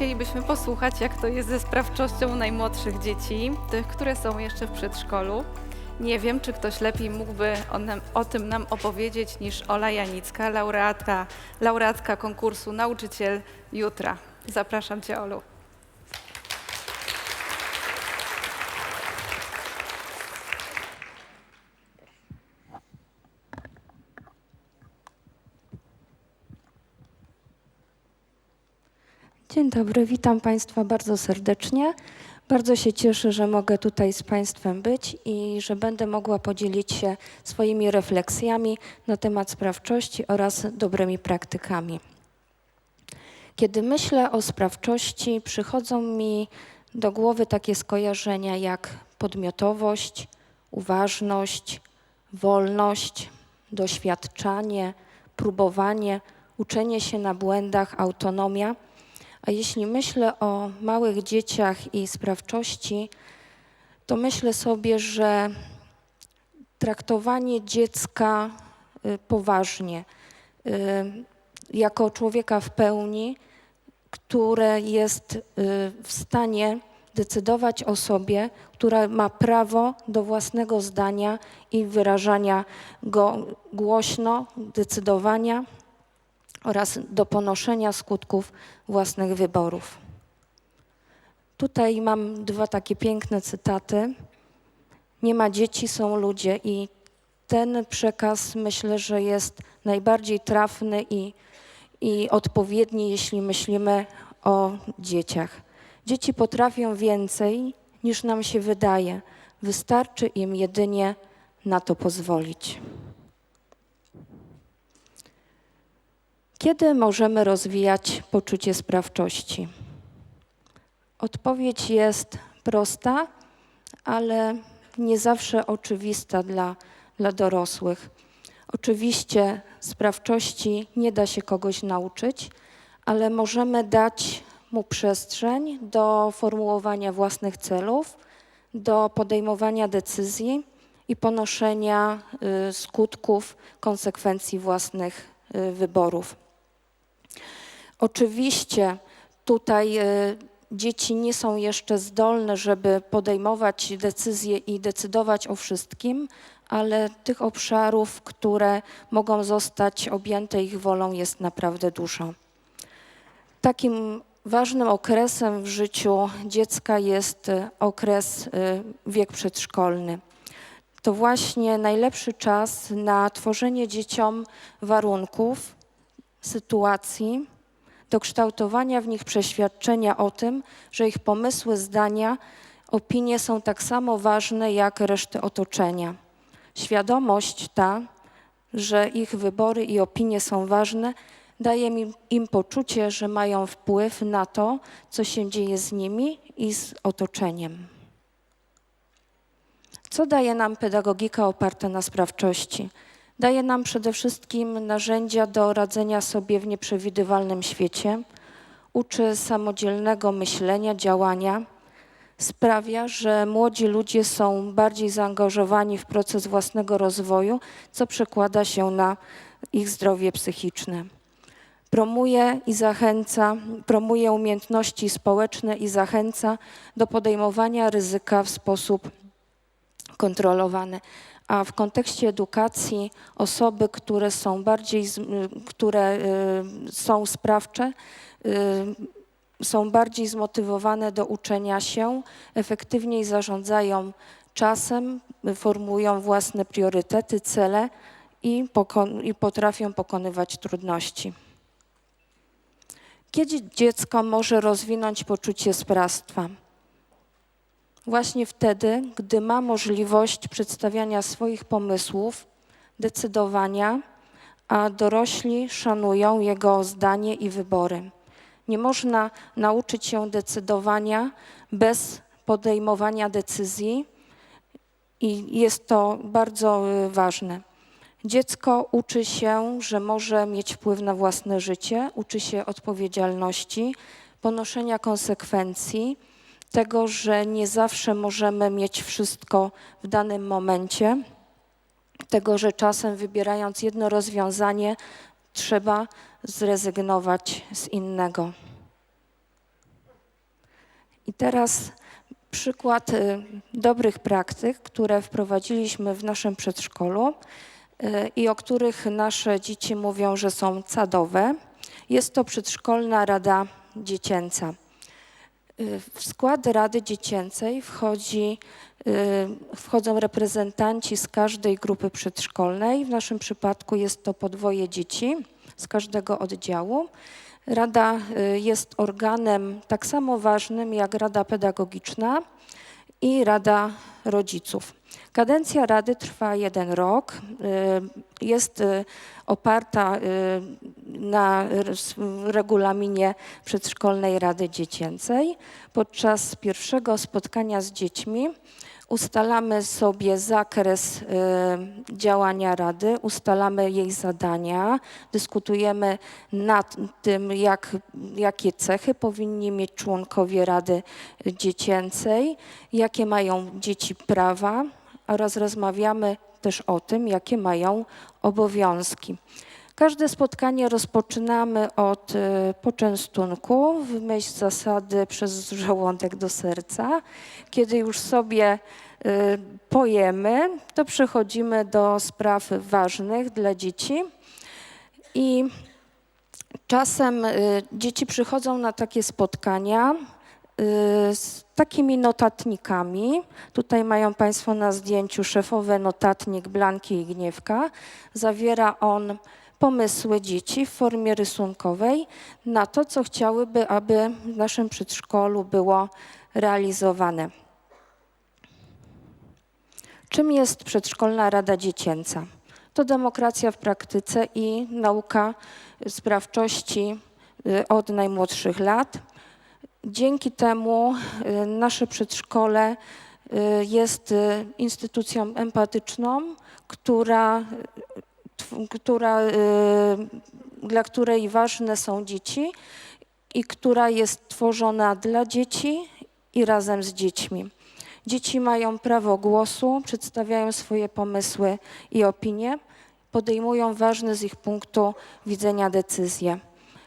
chcielibyśmy posłuchać, jak to jest ze sprawczością najmłodszych dzieci, tych, które są jeszcze w przedszkolu. Nie wiem, czy ktoś lepiej mógłby o, nam, o tym nam opowiedzieć niż Ola Janicka, laureatka, laureatka konkursu Nauczyciel Jutra. Zapraszam Cię, Olu. Dzień dobry, witam Państwa bardzo serdecznie. Bardzo się cieszę, że mogę tutaj z Państwem być i że będę mogła podzielić się swoimi refleksjami na temat sprawczości oraz dobrymi praktykami. Kiedy myślę o sprawczości, przychodzą mi do głowy takie skojarzenia jak podmiotowość, uważność, wolność, doświadczanie, próbowanie, uczenie się na błędach, autonomia. A jeśli myślę o małych dzieciach i sprawczości, to myślę sobie, że traktowanie dziecka y, poważnie, y, jako człowieka w pełni, które jest y, w stanie decydować o sobie, która ma prawo do własnego zdania i wyrażania go głośno, decydowania oraz do ponoszenia skutków własnych wyborów. Tutaj mam dwa takie piękne cytaty. Nie ma dzieci, są ludzie i ten przekaz myślę, że jest najbardziej trafny i, i odpowiedni, jeśli myślimy o dzieciach. Dzieci potrafią więcej niż nam się wydaje. Wystarczy im jedynie na to pozwolić. Kiedy możemy rozwijać poczucie sprawczości? Odpowiedź jest prosta, ale nie zawsze oczywista dla, dla dorosłych. Oczywiście sprawczości nie da się kogoś nauczyć, ale możemy dać mu przestrzeń do formułowania własnych celów, do podejmowania decyzji i ponoszenia y, skutków, konsekwencji własnych y, wyborów. Oczywiście tutaj e, dzieci nie są jeszcze zdolne, żeby podejmować decyzje i decydować o wszystkim, ale tych obszarów, które mogą zostać objęte ich wolą, jest naprawdę dużo. Takim ważnym okresem w życiu dziecka jest e, okres e, wiek przedszkolny. To właśnie najlepszy czas na tworzenie dzieciom warunków, sytuacji, do kształtowania w nich przeświadczenia o tym, że ich pomysły, zdania, opinie są tak samo ważne jak reszty otoczenia. Świadomość ta, że ich wybory i opinie są ważne, daje im, im poczucie, że mają wpływ na to, co się dzieje z nimi i z otoczeniem. Co daje nam pedagogika oparta na sprawczości? Daje nam przede wszystkim narzędzia do radzenia sobie w nieprzewidywalnym świecie, uczy samodzielnego myślenia, działania, sprawia, że młodzi ludzie są bardziej zaangażowani w proces własnego rozwoju, co przekłada się na ich zdrowie psychiczne. Promuje i zachęca, promuje umiejętności społeczne i zachęca do podejmowania ryzyka w sposób kontrolowany a w kontekście edukacji osoby, które są bardziej, które y, są sprawcze, y, są bardziej zmotywowane do uczenia się, efektywniej zarządzają czasem, formułują własne priorytety, cele i, i potrafią pokonywać trudności. Kiedy dziecko może rozwinąć poczucie sprawstwa? Właśnie wtedy, gdy ma możliwość przedstawiania swoich pomysłów, decydowania, a dorośli szanują jego zdanie i wybory. Nie można nauczyć się decydowania bez podejmowania decyzji i jest to bardzo y, ważne. Dziecko uczy się, że może mieć wpływ na własne życie, uczy się odpowiedzialności, ponoszenia konsekwencji tego, że nie zawsze możemy mieć wszystko w danym momencie, tego, że czasem wybierając jedno rozwiązanie, trzeba zrezygnować z innego. I teraz przykład y, dobrych praktyk, które wprowadziliśmy w naszym przedszkolu y, i o których nasze dzieci mówią, że są cadowe. Jest to przedszkolna rada dziecięca. W skład Rady Dziecięcej wchodzi, y, wchodzą reprezentanci z każdej grupy przedszkolnej. W naszym przypadku jest to podwoje dzieci z każdego oddziału. Rada y, jest organem tak samo ważnym jak Rada Pedagogiczna i Rada Rodziców. Kadencja Rady trwa jeden rok. y, Jest y, oparta y, na regulaminie Przedszkolnej Rady Dziecięcej. Podczas pierwszego spotkania z dziećmi ustalamy sobie zakres y, działania Rady, ustalamy jej zadania, dyskutujemy nad tym, jak, jakie cechy powinni mieć członkowie Rady Dziecięcej, jakie mają dzieci prawa oraz rozmawiamy też o tym, jakie mają obowiązki. Każde spotkanie rozpoczynamy od e, poczęstunku w myśl zasady przez żołądek do serca. Kiedy już sobie e, pojemy, to przechodzimy do spraw ważnych dla dzieci. I czasem e, dzieci przychodzą na takie spotkania y, z takimi notatnikami. Tutaj mają Państwo na zdjęciu szefowy notatnik Blanki i Gniewka. Zawiera on pomysły dzieci w formie rysunkowej na to, co chciałyby, aby w naszym przedszkolu było realizowane. Czym jest przedszkolna rada dziecięca? To demokracja w praktyce i nauka sprawczości y, od najmłodszych lat. Dzięki temu y, nasze przedszkole y, jest instytucją empatyczną, która, która, y, dla której ważne są dzieci i która jest tworzona dla dzieci i razem z dziećmi. Dzieci mają prawo głosu, przedstawiają swoje pomysły i opinie, podejmują ważne z ich punktu widzenia decyzje.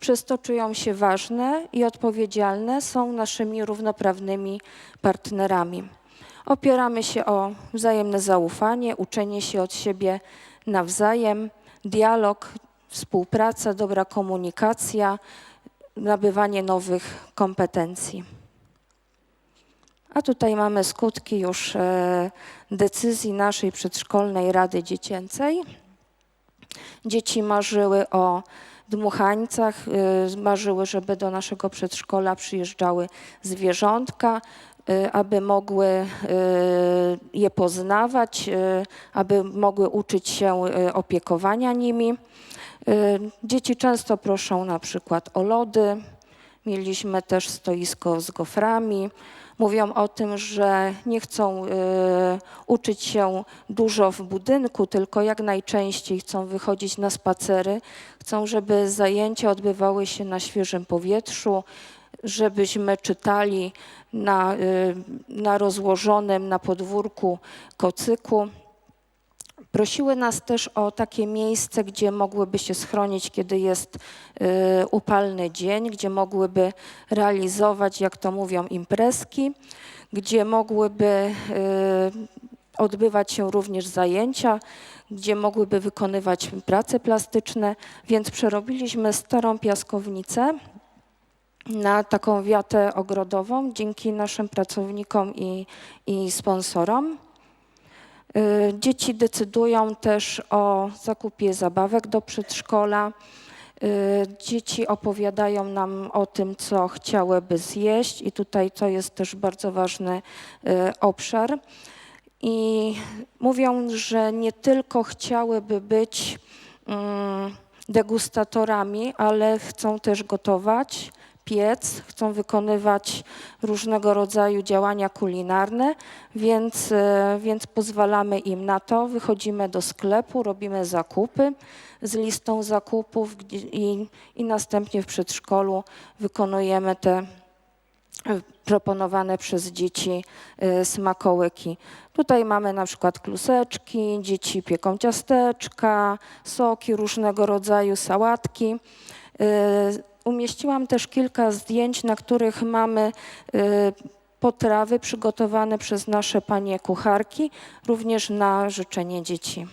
Przez to czują się ważne i odpowiedzialne, są naszymi równoprawnymi partnerami. Opieramy się o wzajemne zaufanie, uczenie się od siebie nawzajem, dialog, współpraca, dobra komunikacja, nabywanie nowych kompetencji. A tutaj mamy skutki już e, decyzji naszej przedszkolnej Rady Dziecięcej. Dzieci marzyły o dmuchańcach, y, marzyły, żeby do naszego przedszkola przyjeżdżały zwierzątka, aby mogły y, je poznawać, y, aby mogły uczyć się y, opiekowania nimi. Y, Dzieci często proszą na przykład o lody. Mieliśmy też stoisko z goframi. Mówią o tym, że nie chcą y, uczyć się dużo w budynku, tylko jak najczęściej chcą wychodzić na spacery. Chcą, żeby zajęcia odbywały się na świeżym powietrzu, żebyśmy czytali na, y, na rozłożonym na podwórku kocyku. Prosiły nas też o takie miejsce, gdzie mogłyby się schronić, kiedy jest y, upalny dzień, gdzie mogłyby realizować, jak to mówią, imprezki, gdzie mogłyby y, odbywać się również zajęcia, gdzie mogłyby wykonywać prace plastyczne, więc przerobiliśmy starą piaskownicę na taką wiatę ogrodową dzięki naszym pracownikom i, i sponsorom. Y, Dzieci decydują też o zakupie zabawek do przedszkola. Y, Dzieci opowiadają nam o tym, co chciałyby zjeść, i tutaj to jest też bardzo ważny y, obszar. I mówią, że nie tylko chciałyby być mm, degustatorami, ale chcą też gotować, piec, chcą wykonywać różnego rodzaju działania kulinarne, więc, e, więc pozwalamy im na to. Wychodzimy do sklepu, robimy zakupy z listą zakupów i, i następnie w przedszkolu wykonujemy te e, proponowane przez dzieci e, smakołyki. Tutaj mamy na przykład kluseczki, dzieci pieką ciasteczka, soki różnego rodzaju, sałatki. Umieściłam też kilka zdjęć, na których mamy y, potrawy przygotowane przez nasze panie kucharki, również na życzenie dzieci.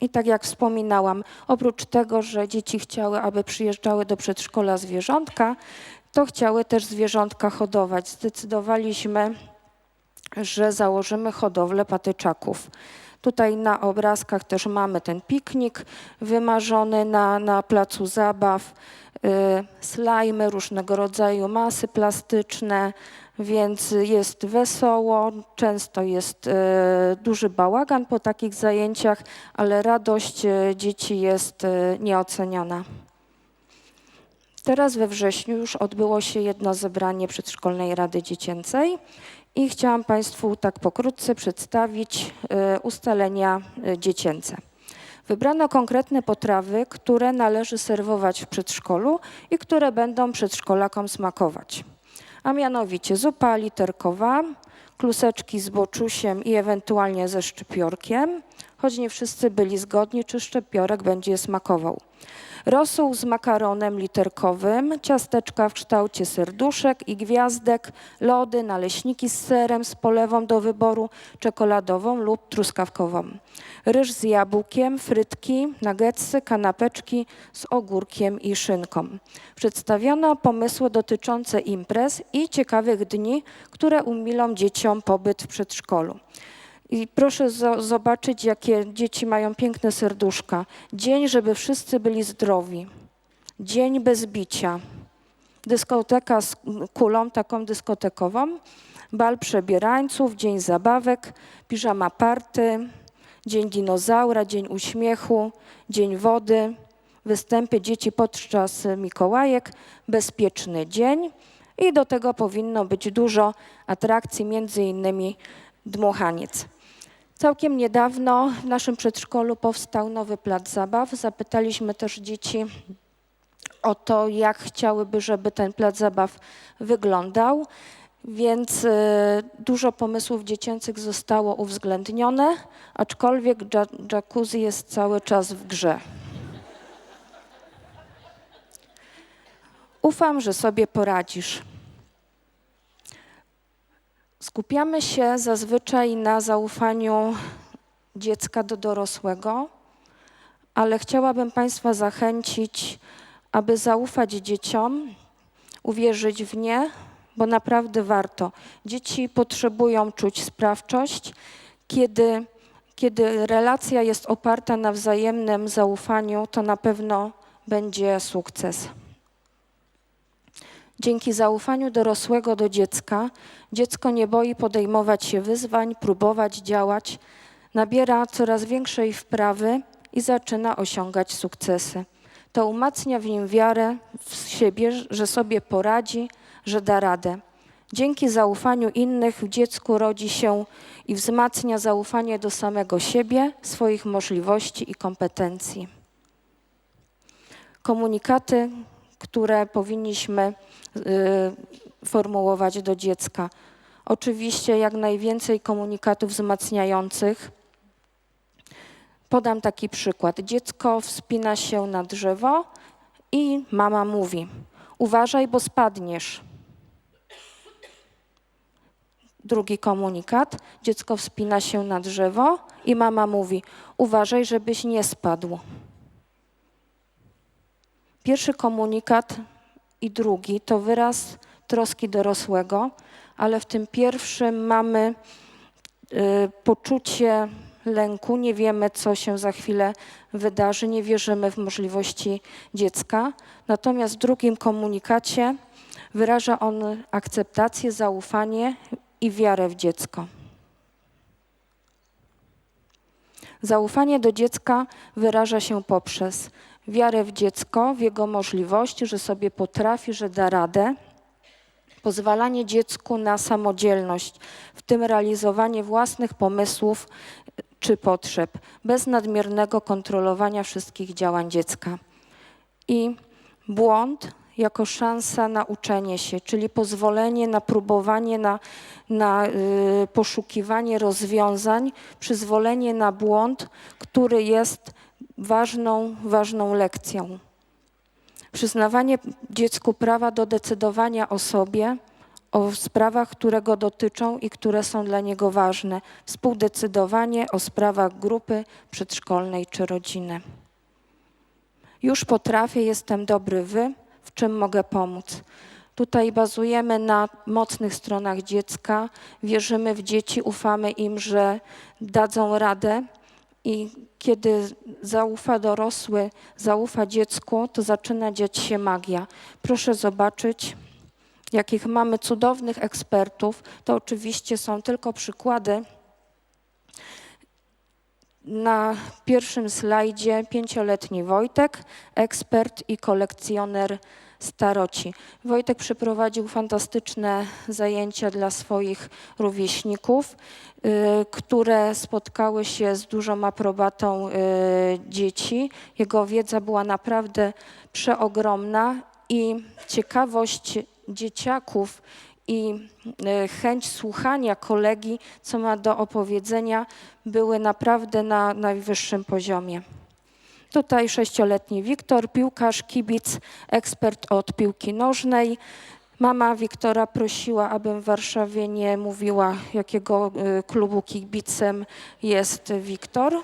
I tak jak wspominałam, oprócz tego, że dzieci chciały, aby przyjeżdżały do przedszkola zwierzątka, to chciały też zwierzątka hodować. Zdecydowaliśmy, że założymy hodowlę patyczaków. Tutaj na obrazkach też mamy ten piknik wymarzony na, na placu zabaw, y, slajmy, różnego rodzaju masy plastyczne, więc jest wesoło, często jest y, duży bałagan po takich zajęciach, ale radość y, dzieci jest y, nieoceniona. Teraz we wrześniu już odbyło się jedno zebranie Przedszkolnej Rady Dziecięcej i chciałam Państwu tak pokrótce przedstawić y, ustalenia y, dziecięce. Wybrano konkretne potrawy, które należy serwować w przedszkolu i które będą przedszkolakom smakować. A mianowicie zupa literkowa, kluseczki z boczusiem i ewentualnie ze szczypiorkiem, choć nie wszyscy byli zgodni, czy szczypiorek będzie smakował. Rosół z makaronem literkowym, ciasteczka w kształcie serduszek i gwiazdek, lody, naleśniki z serem, z polewą do wyboru, czekoladową lub truskawkową. Ryż z jabłkiem, frytki, nuggetsy, kanapeczki z ogórkiem i szynką. Przedstawiono pomysły dotyczące imprez i ciekawych dni, które umilą dzieciom pobyt w przedszkolu. I proszę zo- zobaczyć, jakie dzieci mają piękne serduszka. Dzień, żeby wszyscy byli zdrowi. Dzień bez bicia. Dyskoteka z kulą taką dyskotekową. Bal przebierańców, dzień zabawek, piżama party, dzień dinozaura, dzień uśmiechu, dzień wody, występy dzieci podczas Mikołajek, bezpieczny dzień. I do tego powinno być dużo atrakcji, między innymi dmuchaniec. Całkiem niedawno w naszym przedszkolu powstał nowy plac zabaw. Zapytaliśmy też dzieci o to, jak chciałyby, żeby ten plac zabaw wyglądał. Więc y, dużo pomysłów dziecięcych zostało uwzględnione, aczkolwiek jacuzzi jest cały czas w grze. Ufam, że sobie poradzisz. Skupiamy się zazwyczaj na zaufaniu dziecka do dorosłego, ale chciałabym Państwa zachęcić, aby zaufać dzieciom, uwierzyć w nie, bo naprawdę warto. Dzieci potrzebują czuć sprawczość, kiedy, kiedy relacja jest oparta na wzajemnym zaufaniu, to na pewno będzie sukces. Dzięki zaufaniu dorosłego do dziecka, dziecko nie boi podejmować się wyzwań, próbować działać, nabiera coraz większej wprawy i zaczyna osiągać sukcesy. To umacnia w nim wiarę w siebie, że sobie poradzi, że da radę. Dzięki zaufaniu innych w dziecku rodzi się i wzmacnia zaufanie do samego siebie, swoich możliwości i kompetencji. Komunikaty, które powinniśmy y, formułować do dziecka. Oczywiście jak najwięcej komunikatów wzmacniających. Podam taki przykład. Dziecko wspina się na drzewo i mama mówi: Uważaj, bo spadniesz. Drugi komunikat. Dziecko wspina się na drzewo i mama mówi: Uważaj, żebyś nie spadł. Pierwszy komunikat i drugi to wyraz troski dorosłego, ale w tym pierwszym mamy y, poczucie lęku, nie wiemy, co się za chwilę wydarzy, nie wierzymy w możliwości dziecka. Natomiast w drugim komunikacie wyraża on akceptację, zaufanie i wiarę w dziecko. Zaufanie do dziecka wyraża się poprzez wiarę w dziecko, w jego możliwości, że sobie potrafi, że da radę. Pozwalanie dziecku na samodzielność, w tym realizowanie własnych pomysłów czy potrzeb, bez nadmiernego kontrolowania wszystkich działań dziecka. I błąd jako szansa na uczenie się, czyli pozwolenie na próbowanie, na, na y, poszukiwanie rozwiązań, przyzwolenie na błąd, który jest ważną, ważną lekcją. Przyznawanie dziecku prawa do decydowania o sobie, o sprawach, które go dotyczą i które są dla niego ważne. Współdecydowanie o sprawach grupy przedszkolnej czy rodziny. Już potrafię, jestem dobry wy, w czym mogę pomóc. Tutaj bazujemy na mocnych stronach dziecka, wierzymy w dzieci, ufamy im, że dadzą radę i kiedy zaufa dorosły, zaufa dziecku, to zaczyna dziać się magia. Proszę zobaczyć, jakich mamy cudownych ekspertów. To oczywiście są tylko przykłady. Na pierwszym slajdzie pięcioletni Wojtek, ekspert i kolekcjoner staroci. Wojtek przeprowadził fantastyczne zajęcia dla swoich rówieśników, y, które spotkały się z dużą aprobatą y, dzieci. Jego wiedza była naprawdę przeogromna i ciekawość dzieciaków i y, chęć słuchania kolegi, co ma do opowiedzenia, były naprawdę na najwyższym poziomie. Tutaj sześcioletni Wiktor, piłkarz, kibic, ekspert od piłki nożnej. Mama Wiktora prosiła, abym w Warszawie nie mówiła, jakiego y, klubu kibicem jest Wiktor,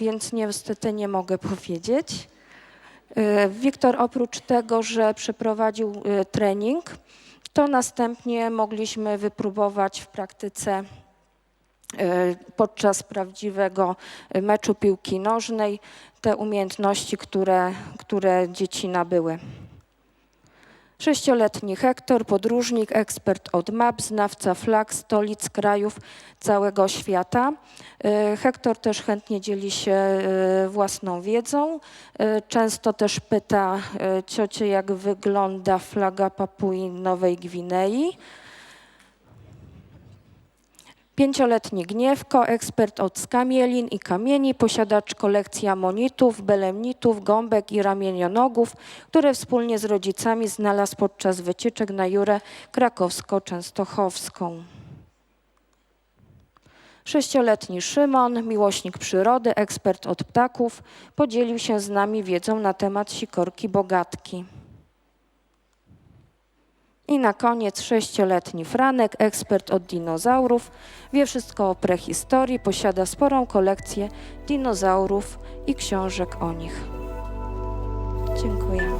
więc niestety nie mogę powiedzieć. Y, Wiktor oprócz tego, że przeprowadził y, trening, to następnie mogliśmy wypróbować w praktyce podczas prawdziwego meczu piłki nożnej te umiejętności, które, które dzieci nabyły. Sześcioletni Hektor, podróżnik, ekspert od map, znawca flag, stolic, krajów całego świata. Y, Hektor też chętnie dzieli się y, własną wiedzą. Y, Często też pyta ciocię, jak wygląda flaga Papui Nowej Gwinei. Pięcioletni Gniewko, ekspert od skamielin i kamieni, posiadacz kolekcji amonitów, belemnitów, gąbek i ramienionogów, które wspólnie z rodzicami znalazł podczas wycieczek na Jurę krakowsko-częstochowską. Sześcioletni Szymon, miłośnik przyrody, ekspert od ptaków, podzielił się z nami wiedzą na temat sikorki bogatki. I na koniec sześcioletni Franek, ekspert od dinozaurów, wie wszystko o prehistorii, posiada sporą kolekcję dinozaurów i książek o nich. Dziękuję.